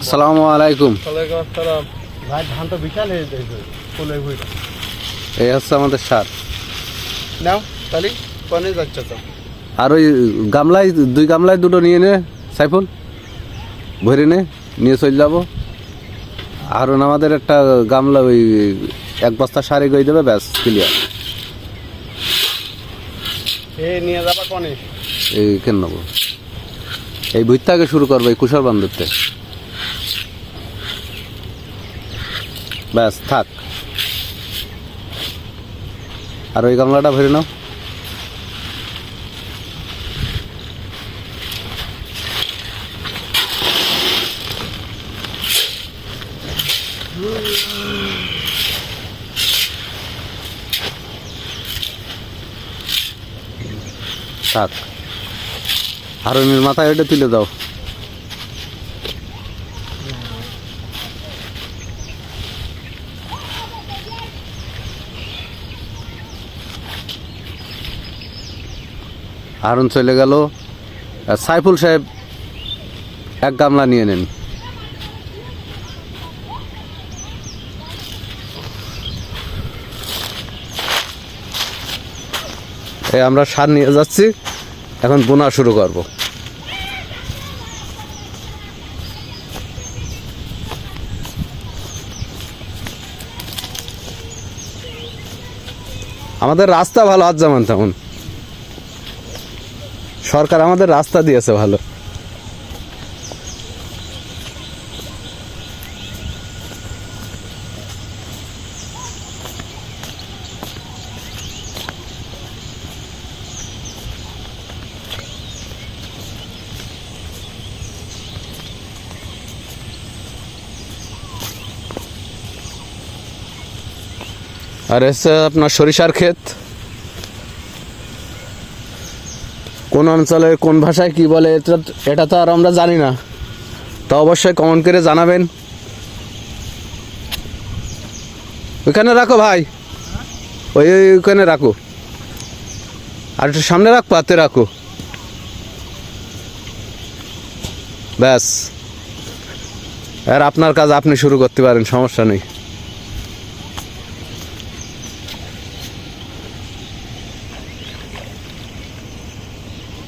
আসসালামু আলাইকুম। ভাই ধান তো বিশাল হয়ে এই হচ্ছে আমাদের সার। নাও তাহলে কনে যাচ্ছ তো আর ওই গামলায় দুই গামলায় দুটো নিয়ে নে সাইফুল। ভরে নে নিয়ে চলে যাব। আর আমাদের একটা গামলা ওই এক বস্তা সারে গই দেবে ব্যাস ক্লিয়ার এ নিয়ে যাবা কনে এই কেন নেব? এই ভুইর থেকে শুরু করব এই কুশার বান্ধবতে ব্যাস থাক। আর ওই গামলাটা ভরে নাও। থাক। আর মাথায় ওইটা তুলে দাও। হারুন চলে গেল। সাইফুল সাহেব এক গামলা নিয়ে নেন। এই আমরা সার নিয়ে যাচ্ছি। এখন বোনা শুরু করব। আমাদের রাস্তা ভালো, আজ যেমন তেমন। সরকার আমাদের রাস্তা দিয়েছে ভালো। আর এসে আপনার সরিষার ক্ষেত। কোন অঞ্চলে কোন ভাষায় কি বলে, এটা এটা তো আর আমরা জানি না। তা অবশ্যই কমেন্ট করে জানাবেন। ওইখানে রাখো ভাই। ওই ওই, ওইখানে রাখো। আর একটু সামনে রাখো, হাতে রাখো। ব্যাস। আর আপনার কাজ আপনি শুরু করতে পারেন, সমস্যা নেই।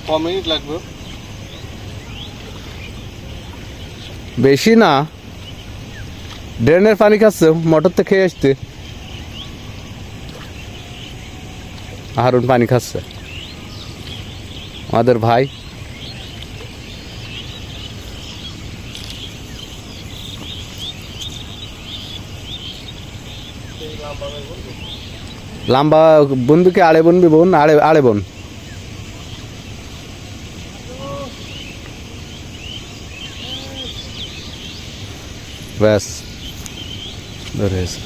ক মিনিট লাগবে। বেশি না। ড্রেনের পানি খাচ্ছে মোটর থেকে খেয়ে আসতে হারুন পানি খাচ্ছে। আমাদের ভাই। লাম্বা বন্ধুকে আড়ে বনবি বোন আড়ে আড়ে বোন। ব্যাস ধরে এসে।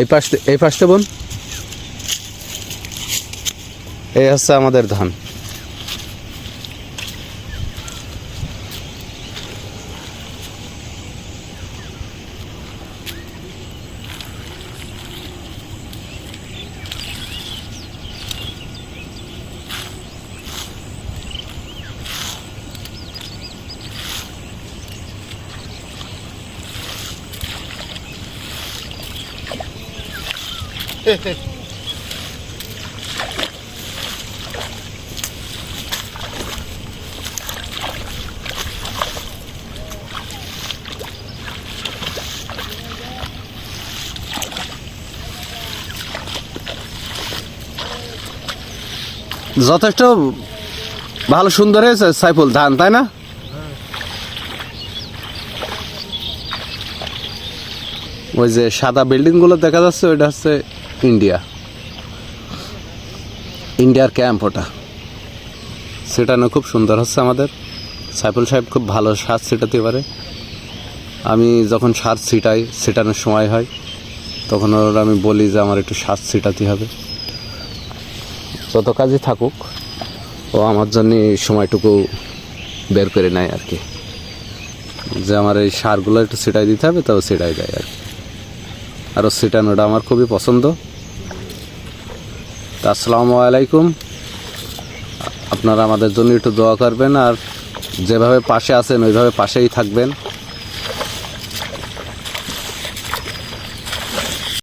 এই পাশে এই পাশটা বোন এই হচ্ছে আমাদের ধান যথেষ্ট ভালো সুন্দর হয়েছে সাইফুল ধান, তাই না? ওই যে সাদা বিল্ডিংগুলো দেখা যাচ্ছে, ওইটা হচ্ছে ইন্ডিয়া ইন্ডিয়ার ক্যাম্প ওটা। সেটানো খুব সুন্দর হচ্ছে আমাদের। সাইফুল সাহেব খুব ভালো সার ছিটাতে পারে। আমি যখন সার ছিটাই, ছিটানোর সময় হয়, তখন ওর আমি বলি যে আমার একটু সার ছিটাতে হবে। যত কাজই থাকুক, ও আমার জন্য সময়টুকু বের করে নেয় আর কি। যে আমার এই সারগুলো একটু ছিটাই দিতে হবে, তাও ছিটাই দেয় আর কি। আর ও ছিটানোটা আমার খুবই পছন্দ। আসসালামু আলাইকুম। আপনারা আমাদের জন্য একটু দোয়া করবেন আর যেভাবে পাশে আছেন, ওইভাবে পাশেই থাকবেন।